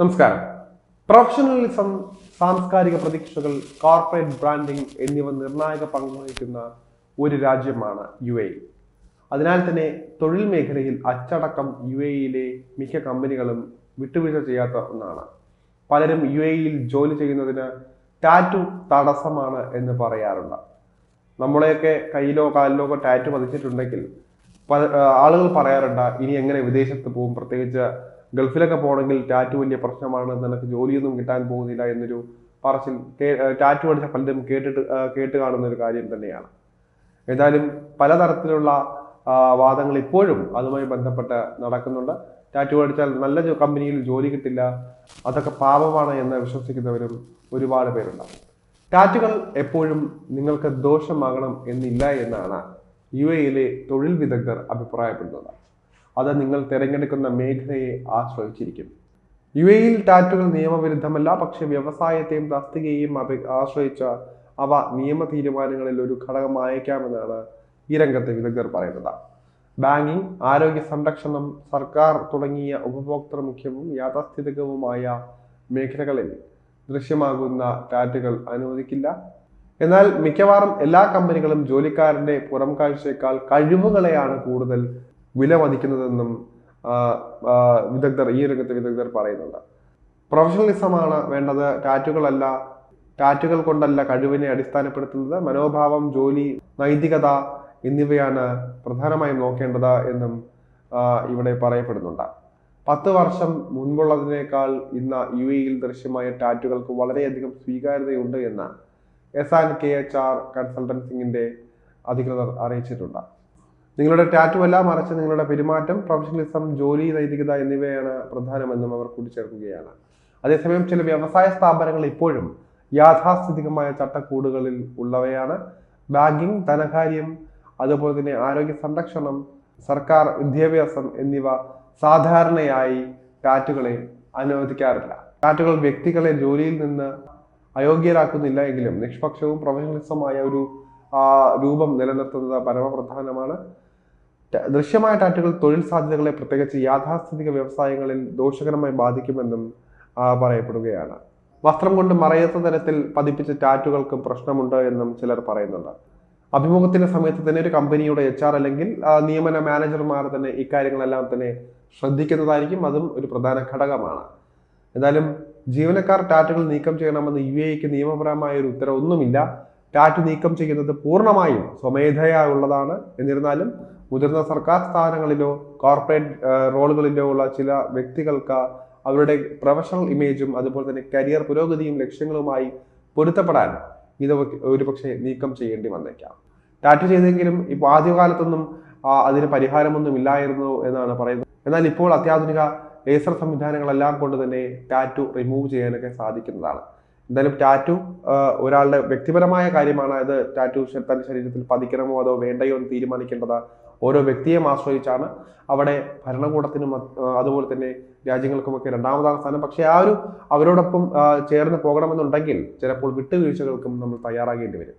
നമസ്കാരം. പ്രൊഫഷണലിസം സാംസ്കാരിക പ്രതീക്ഷകൾ കോർപ്പറേറ്റ് ബ്രാൻഡിംഗ് എന്നിവ നിർണായക പങ്കുവഹിക്കുന്ന ഒരു രാജ്യമാണ് യു എ. അതിനാൽ തന്നെ തൊഴിൽ മേഖലയിൽ അച്ചടക്കം യു എയിലെ മിക്ക കമ്പനികളും വിട്ടുവീഴ്ച ചെയ്യാത്ത ഒന്നാണ്. പലരും യു എയിൽ ജോലി ചെയ്യുന്നതിന് ടാറ്റു തടസ്സമാണ് എന്ന് പറയാറുണ്ട്. നമ്മളെയൊക്കെ കയ്യിലോ കാലിലോ ഒക്കെ ടാറ്റു പതിച്ചിട്ടുണ്ടെങ്കിൽ ആളുകൾ പറയാറുണ്ട് ഇനി എങ്ങനെ വിദേശത്ത് പോകും? പ്രത്യേകിച്ച് ഗൾഫിലൊക്കെ പോകണമെങ്കിൽ ടാറ്റു വലിയ പ്രശ്നമാണ് നിനക്ക് ജോലിയൊന്നും കിട്ടാൻ പോകുന്നില്ല എന്നൊരു പറച്ചിൽ ടാറ്റു അടിച്ച പലരും കേട്ടിട്ട് കേട്ട് കാണുന്ന ഒരു കാര്യം തന്നെയാണ്. ഏതായാലും പലതരത്തിലുള്ള വാദങ്ങൾ ഇപ്പോഴും അതുമായി ബന്ധപ്പെട്ട് നടക്കുന്നുണ്ട്. ടാറ്റു അടിച്ചാൽ നല്ല കമ്പനിയിൽ ജോലി കിട്ടില്ല അതൊക്കെ പാപമാണ് എന്ന് വിശ്വസിക്കുന്നവരും ഒരുപാട് പേരുണ്ട്. ടാറ്റുകൾ എപ്പോഴും നിങ്ങൾക്ക് ദോഷമാകണം എന്നില്ല എന്നാണ് യു എയിലെ തൊഴിൽ വിദഗ്ധർ അഭിപ്രായപ്പെടുന്നത് അത് നിങ്ങൾ തിരഞ്ഞെടുക്കുന്ന മേഖലയെ ആശ്രയിച്ചിരിക്കും. യു എയിൽ ടാറ്റുകൾ നിയമവിരുദ്ധമല്ല പക്ഷെ വ്യവസായത്തെയും തസ്തികയെയും ആശ്രയിച്ച അവ നിയമ തീരുമാനങ്ങളിൽ ഒരു ഘടകമായേക്കാമെന്നാണ് ഈ രംഗത്തെ വിദഗ്ധർ പറയുന്നത്. ബാങ്കിംഗ് ആരോഗ്യ സംരക്ഷണം സർക്കാർ തുടങ്ങിയ ഉപഭോക്തൃ മുഖ്യവും യാഥാസ്ഥിതികവുമായ മേഖലകളിൽ ദൃശ്യമാകുന്ന ടാറ്റുകൾ അനുവദിക്കില്ല. എന്നാൽ മിക്കവാറും എല്ലാ കമ്പനികളും ജോലിക്കാരന്റെ പുറം കാഴ്ചയേക്കാൾ കഴിവുകളെയാണ് കൂടുതൽ വിലമതിക്കുന്നതെന്നും വിദഗ്ധർ ഈ രംഗത്തെ വിദഗ്ധർ പറയുന്നുണ്ട്. പ്രൊഫഷണലിസമാണ് വേണ്ടത്. ടാറ്റുകളല്ല ടാറ്റുകൾ കൊണ്ടല്ല കഴിവിനെ അടിസ്ഥാനപ്പെടുത്തുന്നത്. മനോഭാവം ജോലി നൈതികത എന്നിവയാണ് പ്രധാനമായും നോക്കേണ്ടത് എന്നും ഇവിടെ പറയപ്പെടുന്നുണ്ട്. പത്ത് വർഷം മുൻപുള്ളതിനേക്കാൾ ഇന്ന് യു എയിൽ ദൃശ്യമായ ടാറ്റുകൾക്ക് വളരെയധികം സ്വീകാര്യതയുണ്ട് എന്ന് S and K H R കൺസൾട്ടൻസിങ്ങിന്റെ അധികൃതർ അറിയിച്ചിട്ടുണ്ട്. നിങ്ങളുടെ ടാറ്റു എല്ലാം മറച്ച് നിങ്ങളുടെ പെരുമാറ്റം പ്രൊഫഷണലിസം ജോലി നൈതികത എന്നിവയാണ് പ്രധാനമെന്നും അവർ കൂട്ടിച്ചേർക്കുകയാണ്. അതേസമയം ചില വ്യവസായ സ്ഥാപനങ്ങൾ ഇപ്പോഴും യാഥാസ്ഥിതികമായ ചട്ടക്കൂടുകളിൽ ഉള്ളവയാണ്. ബാങ്കിംഗ് ധനകാര്യം അതുപോലെ തന്നെ ആരോഗ്യ സംരക്ഷണം സർക്കാർ വിദ്യാഭ്യാസം എന്നിവ സാധാരണയായി ടാറ്റുകളെ അനുവദിക്കാറില്ല. ടാറ്റുകൾ വ്യക്തികളെ ജോലിയിൽ നിന്ന് അയോഗ്യരാക്കുന്നില്ല എങ്കിലും നിഷ്പക്ഷവും പ്രൊഫഷണലിസമായ ഒരു രൂപം നിലനിർത്തുന്നത് പരമപ്രധാനമാണ്. ദൃശ്യമായ ടാറ്റുകൾ തൊഴിൽ സാധ്യതകളെ പ്രത്യേകിച്ച് യാഥാസ്ഥിതിക വ്യവസായങ്ങളിൽ ദോഷകരമായി ബാധിക്കുമെന്നും പറയപ്പെടുകയാണ്. വസ്ത്രം കൊണ്ട് മറയത്ത തരത്തിൽ പതിപ്പിച്ച ടാറ്റുകൾക്കും പ്രശ്നമുണ്ട് എന്നും ചിലർ പറയുന്നുണ്ട്. അഭിമുഖത്തിന്റെ സമയത്ത് തന്നെ ഒരു കമ്പനിയുടെ എച്ച് ആർ അല്ലെങ്കിൽ നിയമന മാനേജർമാർ തന്നെ ഇക്കാര്യങ്ങളെല്ലാം തന്നെ ശ്രദ്ധിക്കുന്നതായിരിക്കും. അതും ഒരു പ്രധാന ഘടകമാണ്. എന്തായാലും ജീവനക്കാർ ടാറ്റുകൾ നീക്കം ചെയ്യണമെന്ന് യു എക്ക് നിയമപരമായ ഒരു ഉത്തരവൊന്നുമില്ല. ടാറ്റ് നീക്കം ചെയ്യുന്നത് പൂർണമായും സ്വമേധയാ ഉള്ളതാണ് എന്നിരുന്നാലും മുതിർന്ന സർക്കാർ സ്ഥാനങ്ങളിലോ കോർപ്പറേറ്റ് റോളുകളിലോ ഉള്ള ചില വ്യക്തികൾക്ക് അവരുടെ പ്രൊഫഷണൽ ഇമേജും അതുപോലെ തന്നെ കരിയർ പുരോഗതിയും ലക്ഷ്യങ്ങളുമായി പൊരുത്തപ്പെടാൻ ഇത് ഒരു പക്ഷേ നീക്കം ചെയ്യേണ്ടി വന്നേക്കാം. ടാറ്റു ചെയ്തെങ്കിലും ഇപ്പോൾ ആദ്യകാലത്തൊന്നും അതിന് പരിഹാരമൊന്നും ഇല്ലായിരുന്നു എന്നാണ് പറയുന്നത്. എന്നാൽ ഇപ്പോൾ അത്യാധുനിക ലേസർ സംവിധാനങ്ങളെല്ലാം കൊണ്ട് തന്നെ ടാറ്റു റിമൂവ് ചെയ്യാനൊക്കെ സാധിക്കുന്നതാണ്. എന്തായാലും ടാറ്റു ഒരാളുടെ വ്യക്തിപരമായ കാര്യമാണ് അത് ടാറ്റു തന്റെ ശരീരത്തിൽ പതിക്കണമോ അതോ വേണ്ടയോ എന്ന് തീരുമാനിക്കേണ്ടത് ഓരോ വ്യക്തിയെ ആശ്രയിച്ചാണ്. അവിടെ ഭരണകൂടത്തിനും അതുപോലെ തന്നെ രാജ്യങ്ങൾക്കുമൊക്കെ രണ്ടാമതാണ് സ്ഥാനം. പക്ഷേ ആ ഒരു അവരോടൊപ്പം ചേർന്ന് പോകണമെന്നുണ്ടെങ്കിൽ ചിലപ്പോൾ വിട്ടുവീഴ്ചകൾക്കും നമ്മൾ തയ്യാറാകേണ്ടി വരും.